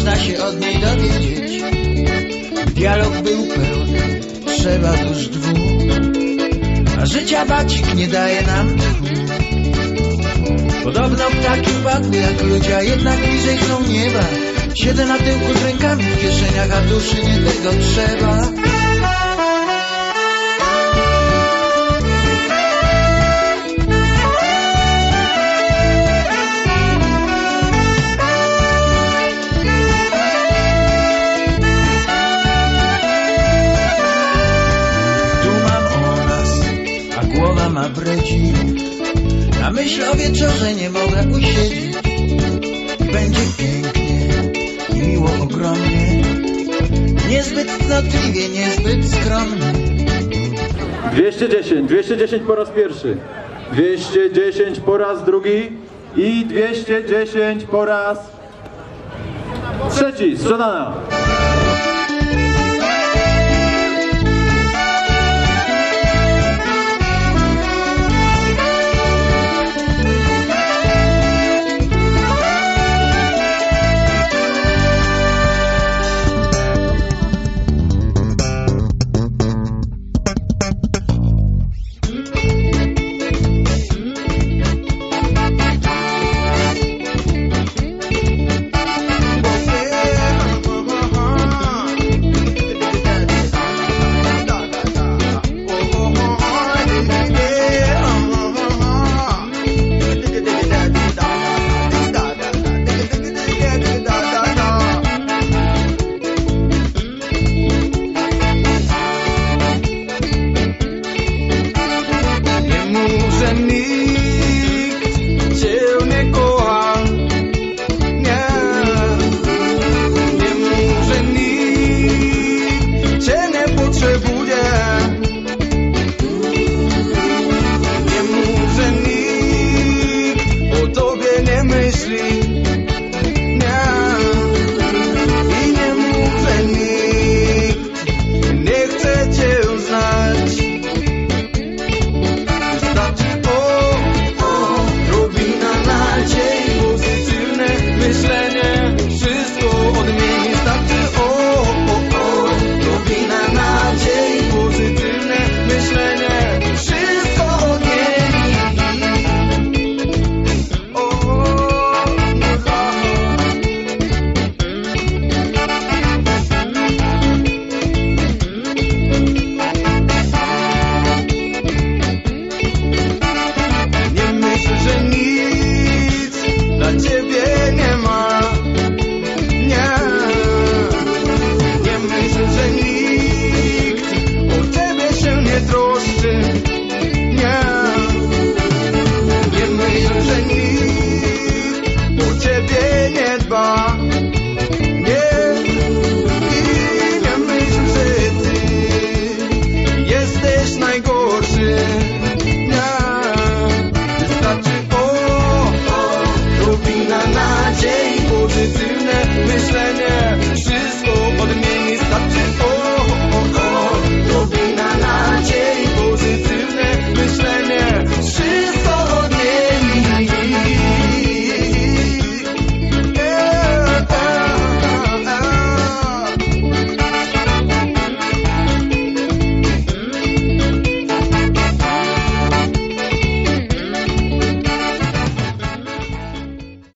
można się od niej dowiedzieć. Dialog był pełny, trzeba już dwóch, a życia bacik nie daje nam tchu. Podobno ptaki padły jak ludzie, a jednak bliżej są nieba. Siedzę na tyłku z rękami w kieszeniach, a duszy nie tego trzeba. Ma breci. Na myśl o wieczorze nie mogę usiedzieć. Będzie pięknie i miło ogromnie. Niezbyt cnotliwie, niezbyt skromnie. 210, 210 po raz pierwszy, 210 po raz drugi i 210 po raz trzeci. Sprzedana.